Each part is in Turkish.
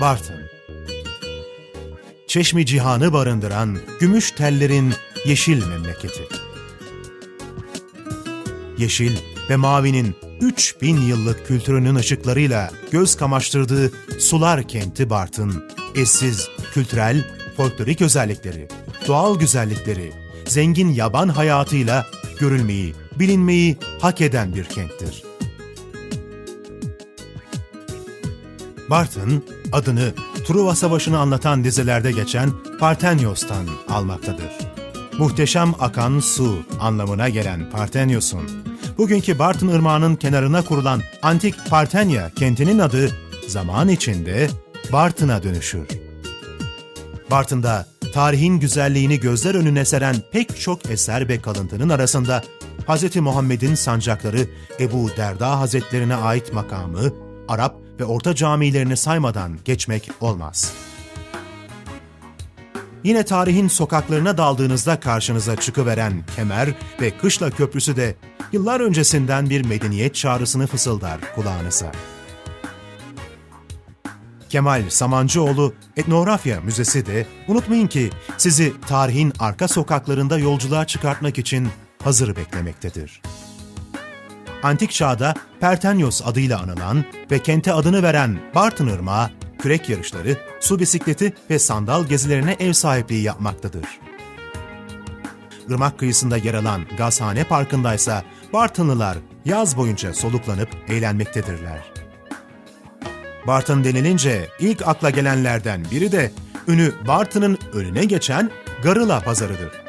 Bartın Çeşmi cihanı barındıran gümüş tellerin yeşil memleketi. Yeşil ve mavinin 3000 yıllık kültürünün ışıklarıyla göz kamaştırdığı sular kenti Bartın, eşsiz kültürel, folklorik özellikleri, doğal güzellikleri, zengin yaban hayatıyla görülmeyi, bilinmeyi hak eden bir kenttir. Bartın, adını Truva Savaşı'nı anlatan dizilerde geçen Partenios'tan almaktadır. Muhteşem akan su anlamına gelen Partenios'un, bugünkü Bartın Irmağı'nın kenarına kurulan antik Partenya kentinin adı zaman içinde Bartın'a dönüşür. Bartın'da tarihin güzelliğini gözler önüne seren pek çok eser ve kalıntının arasında Hz. Muhammed'in sancakları Ebu Derda Hazretlerine ait makamı, Arap ve Orta camilerini saymadan geçmek olmaz. Yine tarihin sokaklarına daldığınızda karşınıza çıkıveren Kemer ve Kışla Köprüsü de yıllar öncesinden bir medeniyet çağrısını fısıldar kulağınıza. Kemal Samancıoğlu Etnografya Müzesi de unutmayın ki sizi tarihin arka sokaklarında yolculuğa çıkartmak için hazır beklemektedir. Antik çağda Pertenios adıyla anılan ve kente adını veren Bartın Irmağı, kürek yarışları, su bisikleti ve sandal gezilerine ev sahipliği yapmaktadır. Irmak kıyısında yer alan Gazhane Parkı'ndaysa Bartınlılar yaz boyunca soluklanıp eğlenmektedirler. Bartın denilince ilk akla gelenlerden biri de ünü Bartın'ın önüne geçen Garıla Pazarı'dır.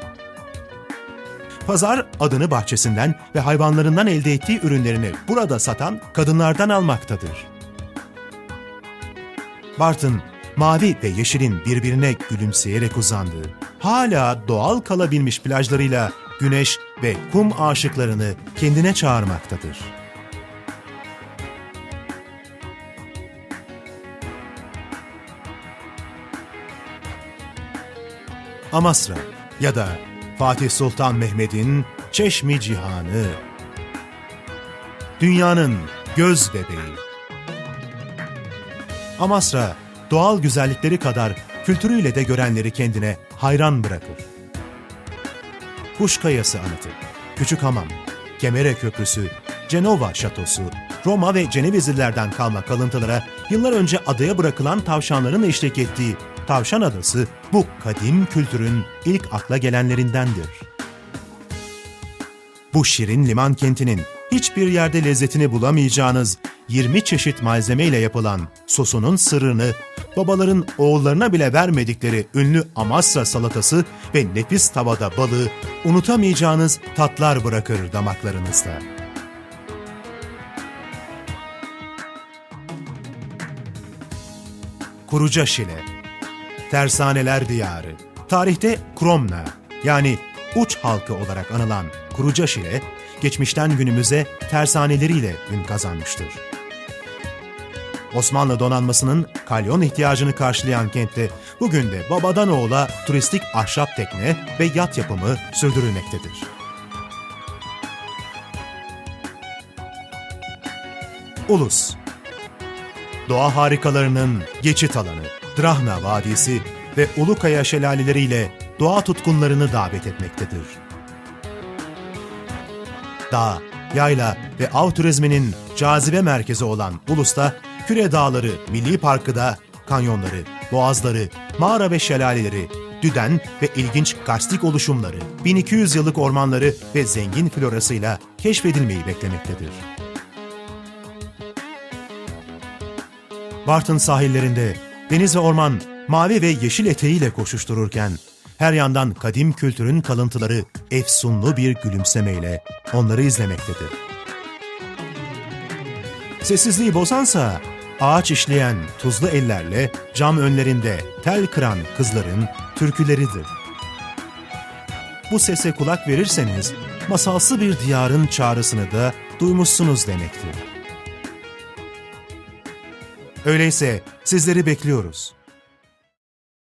Pazar adını bahçesinden ve hayvanlarından elde ettiği ürünlerini burada satan kadınlardan almaktadır. Bartın, mavi ve yeşilin birbirine gülümseyerek uzandığı, hala doğal kalabilmiş plajlarıyla güneş ve kum aşıklarını kendine çağırmaktadır. Amasra ya da Fatih Sultan Mehmet'in Çeşmi Cihanı. Dünyanın göz bebeği. Amasra, doğal güzellikleri kadar kültürüyle de görenleri kendine hayran bırakır. Kuşkayası Anıtı, Küçük Hamam, Kemere Köprüsü, Cenova Şatosu, Roma ve Cenevizlilerden kalma kalıntılara yıllar önce adaya bırakılan tavşanların eşlik ettiği Tavşan Adası bu kadim kültürün ilk akla gelenlerindendir. Bu şirin liman kentinin hiçbir yerde lezzetini bulamayacağınız 20 çeşit malzemeyle yapılan sosunun sırrını babaların oğullarına bile vermedikleri ünlü Amasra salatası ve nefis tavada balığı unutamayacağınız tatlar bırakır damaklarınızda. Kuruca Şile Tersaneler Diyarı Tarihte Kromna yani uç halkı olarak anılan Kuruca Şile, geçmişten günümüze tersaneleriyle ün kazanmıştır. Osmanlı donanmasının kalyon ihtiyacını karşılayan kentte bugün de babadan oğula turistik ahşap tekne ve yat yapımı sürdürülmektedir. Ulus Doğa harikalarının geçit alanı, Drahna Vadisi ve Ulukaya şelaleleriyle doğa tutkunlarını davet etmektedir. Dağ, yayla ve av turizminin cazibe merkezi olan Ulus'ta Küre Dağları Milli Parkı da kanyonları, boğazları, mağara ve şelaleleri, düden ve ilginç karstik oluşumları, 1200 yıllık ormanları ve zengin florasıyla keşfedilmeyi beklemektedir. Bartın sahillerinde deniz ve orman mavi ve yeşil eteğiyle koşuştururken her yandan kadim kültürün kalıntıları efsunlu bir gülümsemeyle onları izlemektedir. Sessizliği bozansa ağaç işleyen tuzlu ellerle cam önlerinde tel kıran kızların türküleridir. Bu sese kulak verirseniz masalsı bir diyarın çağrısını da duymuşsunuz demektir. Öyleyse sizleri bekliyoruz.